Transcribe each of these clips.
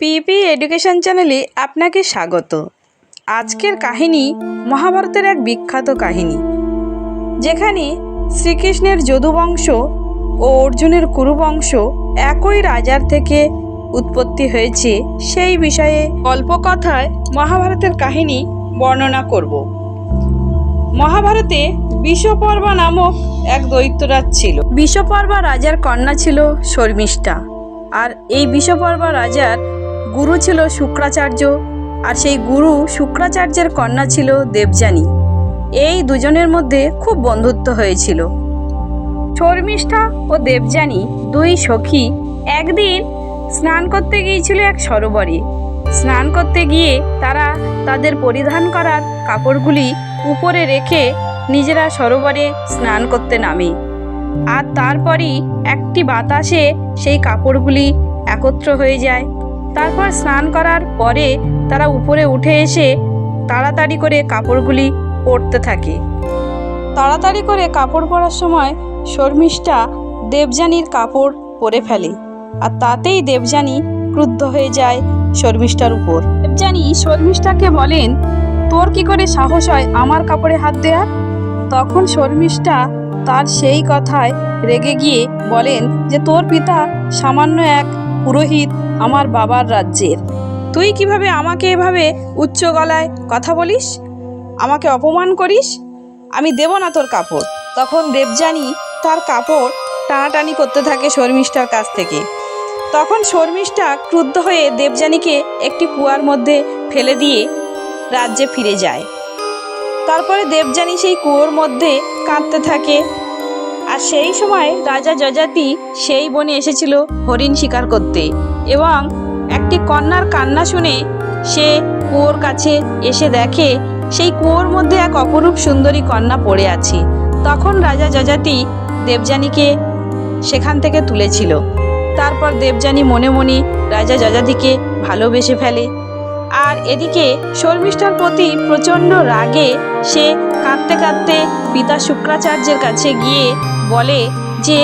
পিপি education চ্যানেলে আপনাকে স্বাগত। আজকের কাহিনী মহাভারতের এক বিখ্যাত কাহিনী, যেখানে শ্রীকৃষ্ণের যদুবংশ ও অর্জুনের কুরুবংশ একই রাজার থেকে উৎপত্তি হয়েছে, সেই বিষয়ে গল্পকথায় মহাভারতের কাহিনী বর্ণনা করব। মহাভারতে বিশ্বপর্বা নামক এক দৈত্যরাজ ছিল। বিশ্বপর্বা রাজার কন্যা ছিল শর্মিষ্ঠা, আর এই বিশ্বপর্বা রাজার গুরু ছিল শুক্রাচার্য আর সেই গুরু শুক্রাচার্যের কন্যা ছিল দেবযানী। এই দুজনের মধ্যে খুব বন্ধুত্ব হয়েছিল। শর্মিষ্ঠা ও দেবযানী দুই সখী একদিন স্নান করতে গিয়েছিল এক সরোবরে। স্নান করতে গিয়ে তারা তাদের পরিধান করার কাপড়গুলি উপরে রেখে নিজেরা সরোবরে স্নান করতে নামে। আর তারপরই একটি বাতাসে সেই কাপড়গুলি একত্র হয়ে যায়। তারপর স্নান করার পরে তারা উপরে উঠে এসে তাড়াতাড়ি করে কাপড়গুলি পরতে থাকে। তাড়াতাড়ি করে কাপড় পরার সময় শর্মিষ্ঠা দেবযানীর কাপড় পরে ফেলে আর তাতেই দেবযানী ক্রুদ্ধ হয়ে যায় শর্মিষ্ঠার উপর। দেবযানী শর্মিষ্ঠাকে বলেন, তোর কি করে সাহস হয় আমার কাপড়ে হাত দেওয়ার তখন শর্মিষ্ঠা তার সেই কথায় রেগে গিয়ে বলেন যে, তোর পিতা সামান্য এক পুরোহিত আমার বাবার রাজ্যের। তুই কীভাবে আমাকে এভাবে উচ্চ গলায় কথা বলিস? আমাকে অপমান করিস? আমি দেব না তোর কাপড়। তখন দেবযানী তার কাপড় টানাটানি করতে থাকে শর্মিষ্ঠার কাছ থেকে। তখন শর্মিষ্ঠা ক্রুদ্ধ হয়ে দেবযানীকে একটি কুয়ার মধ্যে ফেলে দিয়ে রাজ্যে ফিরে যায়। তারপরে দেবযানী সেই কুয়োর মধ্যে কাঁদতে থাকে আর সেই সময় রাজা যজাতি সেই বনে এসেছিল হরিণ শিকার করতে এবং একটি কন্যার কান্না শুনে সে কুয়োর কাছে এসে দেখে, সেই কুয়োর মধ্যে এক অপরূপ সুন্দরী কন্যা পড়ে আছে। তখন রাজা যজাতি দেবযানীকে সেখান থেকে তুলেছিল। তারপর দেবযানী মনে মনে রাজা যজাতিকে ভালোবেসে ফেলে। আর এদিকে শর্মিষ্ঠার প্রতি প্রচণ্ড রাগে সে কাঁদতে কাঁদতে পিতা শুক্রাচার্যের কাছে গিয়ে বলে যে,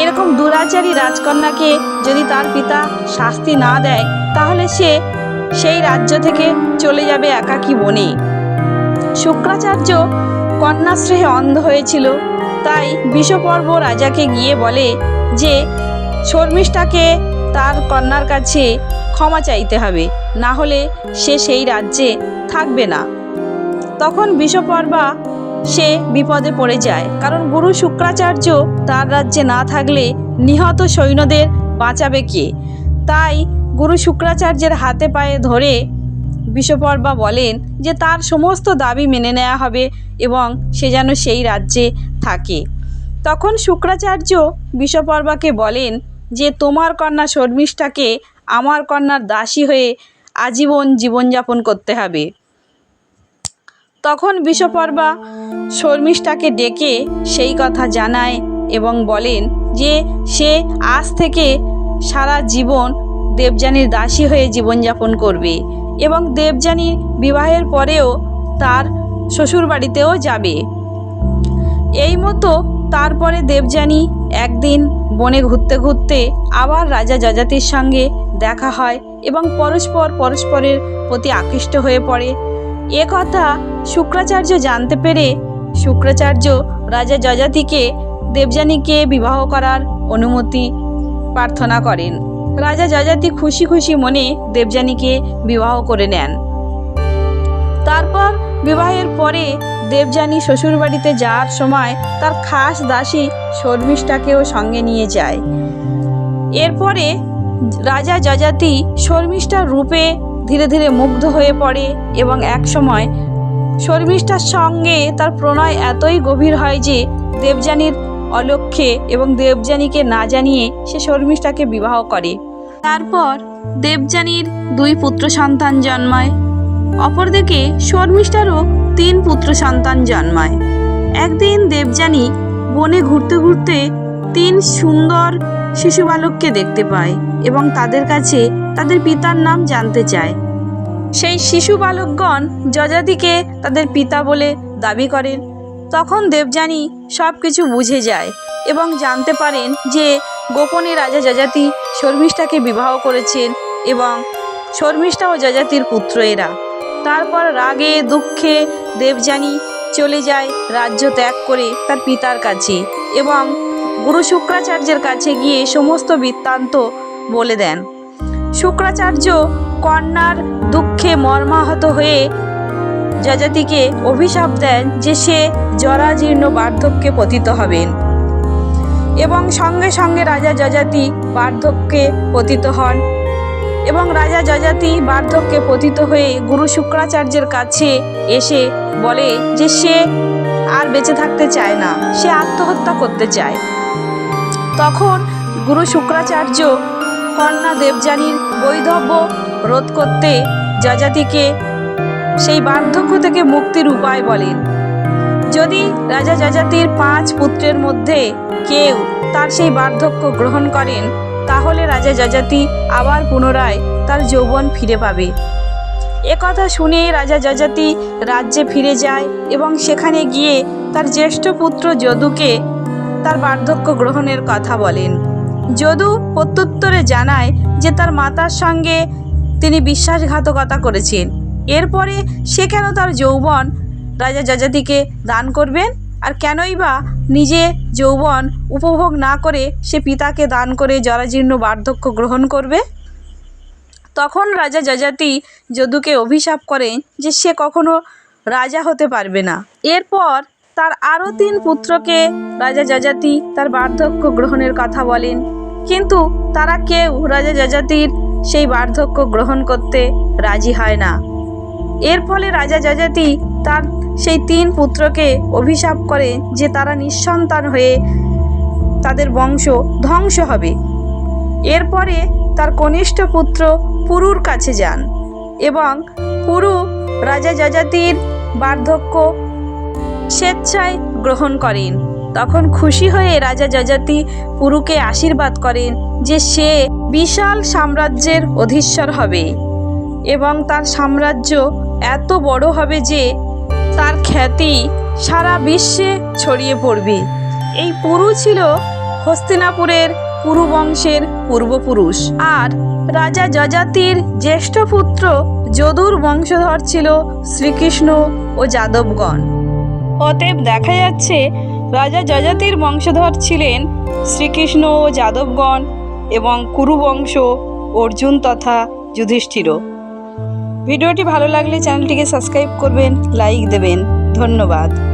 এরকম দুরাচারী রাজকন্যাকে যদি তার পিতা শাস্তি না দেয়, তাহলে সে সেই রাজ্য থেকে চলে যাবে একাকী বনে। শুক্রাচার্য কন্যাশ্রেহে অন্ধ হয়েছিল। তাই বিষপর্ব রাজাকে গিয়ে বলে যে, শর্মিষ্ঠাকে তার কন্যার কাছে ক্ষমা চাইতে হবে, না হলে সে সেই রাজ্যে থাকবে না। তখন বিষপর্বা সে বিপদে পড়ে যায়। কারণ গুরু শুক্রাচার্য তার রাজ্যে না থাকলে নিহত সৈন্যদের বাঁচাবে কে? তাই গুরু শুক্রাচার্যের হাতে পায়ে ধরে বিষপর্বা বলেন যে, তার সমস্ত দাবি মেনে নেওয়া হবে এবং সে যেন সেই রাজ্যে থাকে। তখন শুক্রাচার্য বিষপর্বাকে বলেন যে, তোমার কন্যা শর্মিষ্ঠাকে আমার কন্যার দাসী হয়ে আজীবন জীবনযাপন করতে হবে। তখন বিশ্বপর্বা শর্মিষ্ঠাকে ডেকে সেই কথা জানায় এবং বলেন যে সে আজ থেকে সারা জীবন দেবযানীর দাসী হয়ে জীবনযাপন করবে এবং দেবযানীর বিবাহের পরেও তার শ্বশুর বাড়িতেও যাবে। এই মতো তারপরে দেবযানী একদিন বনে ঘুরতে ঘুরতে আবার রাজা যজাতির সঙ্গে দেখা হয় এবং পরস্পর পরস্পরের প্রতি আকৃষ্ট হয়ে পড়ে। এ কথা শুক্রাচার্য জানতে পেরে শুক্রাচার্য রাজা যজাতিকে দেবযানীকে বিবাহ করার অনুমতি প্রার্থনা করেন। রাজা যজাতি খুশি খুশি মনে দেবযানীকে বিবাহ করে নেন। তারপর বিবাহের পরে দেবযানী শ্বশুরবাড়িতে যাওয়ার সময় তার খাস দাসী শর্মিষ্ঠাকেও সঙ্গে নিয়ে যায়। এরপরে রাজা যজাতি শর্মিষ্ঠার রূপে ধীরে ধীরে মুগ্ধ হয়ে পড়ে এবং এক সময় শর্মিষ্ঠার সঙ্গে তার প্রণয় এতই গভীর হয় যে দেবযানীর অলক্ষ্যে এবং দেবযানীকে না জানিয়ে সে শর্মিষ্ঠাকে বিবাহ করে। তারপর দেবযানীর দুই পুত্র সন্তান জন্মায়। অপরদিকে শর্মিষ্ঠারও তিন পুত্র সন্তান জন্মায়। একদিন দেবযানী বনে ঘুরতে ঘুরতে তিন সুন্দর শিশু বালককে দেখতে পায় এবং তাদের কাছে তাদের পিতার নাম জানতে চায়। সেই শিশু বালকগণ যজাতিকে তাদের পিতা বলে দাবি করেন, তখন দেবযানী সব কিছু বুঝে যায় এবং জানতে পারেন যে গোপনে রাজা যজাতি শর্মিষ্ঠাকে বিবাহ করেছেন এবং শর্মিষ্ঠা ও যজাতির পুত্র এরা। তারপর রাগে, দুঃখে দেবযানী চলে যায় রাজ্য ত্যাগ করে তার পিতার কাছে এবং গুরু শুক্রাচার্যের কাছে গিয়ে সমস্ত বৃত্তান্ত বলে দেন। শুক্রাচার্য কন্যার দুঃখে মর্মাহত হয়ে যজাতিকে অভিশাপ দেন যে সে জরাজীর্ণ বার্ধক্যে পতিত হবেন। এবং সঙ্গে সঙ্গে রাজা যজাতি বার্ধক্যে পতিত হন এবং রাজা যজাতি বার্ধক্যে পতিত হয়ে গুরু শুক্রাচার্যের কাছে এসে বলে যে সে আর বেঁচে থাকতে চায় না, সে আত্মহত্যা করতে চায়। তখন গুরু শুক্রাচার্য কন্যা দেবযানীর বৈধব্য রোধ করতে যজাতিকে সেই বার্ধক্য থেকে মুক্তির উপায় বলেন। যদি রাজা যজাতির পাঁচ পুত্রের মধ্যে কেউ তার সেই বার্ধক্য গ্রহণ করেন, তাহলে রাজা যজাতি আবার পুনরায় তার যৌবন ফিরে পাবে। একথা শুনে রাজা যজাতি রাজ্যে ফিরে যায় এবং সেখানে গিয়ে তার জ্যেষ্ঠ পুত্র যদুকে তার বার্ধক্য গ্রহণের কথা বলেন। যদু প্রত্যুত্তরে জানায় যে তার মাতার সঙ্গে তিনি বিশ্বাসঘাতকতা করেছেন। এরপরে সে কেন তার যৌবন রাজা যজাতিকে দান করবেন আর কেনই বা নিজে যৌবন উপভোগ না করে সে পিতাকে দান করে জরাজীর্ণ বার্ধক্য গ্রহণ করবে? তখন রাজা যজাতি যদুকে অভিশাপ করেন যে সে কখনো রাজা হতে পারবে না। এরপর তার আরও তিন পুত্রকে রাজা যজাতি তার বার্ধক্য গ্রহণের কথা বলেন। কিন্তু তারা কেউ রাজা যজাতির সেই বার্ধক্য গ্রহণ করতে রাজি হয় না। এর ফলে রাজা যজাতি তার সেই তিন পুত্রকে অভিশাপ করে যে তারা নিঃসন্তান হয়ে তাদের বংশ ধ্বংস হবে। এরপরে তার কনিষ্ঠ পুত্র পুরুর কাছে যান এবং পুরু রাজা যজাতির বার্ধক্য স্বেচ্ছায় গ্রহণ করেন। তখন খুশি হয়ে রাজা যজাতি পুরুকে আশীর্বাদ করেন যে সে বিশাল সাম্রাজ্যের অধীশ্বর হবে এবং তার সাম্রাজ্য এত বড় হবে যে তার খ্যাতি সারা বিশ্বে ছড়িয়ে পড়বে। এই পুরু ছিল হস্তিনাপুরের পুরু বংশের পূর্বপুরুষ আর রাজা যজাতির জ্যেষ্ঠ পুত্র যদুর বংশধর ছিল শ্রীকৃষ্ণ ও যাদবগণ। অতএব দেখা যাচ্ছে রাজা যজাতির বংশধর ছিলেন শ্রীকৃষ্ণ ও যাদবগণ এবং কুরুবংশ অর্জুন তথা যুধিষ্ঠিরও ভিডিওটি ভালো লাগলে চ্যানেলটিকে সাবস্ক্রাইব করবেন লাইক দেবেন। ধন্যবাদ।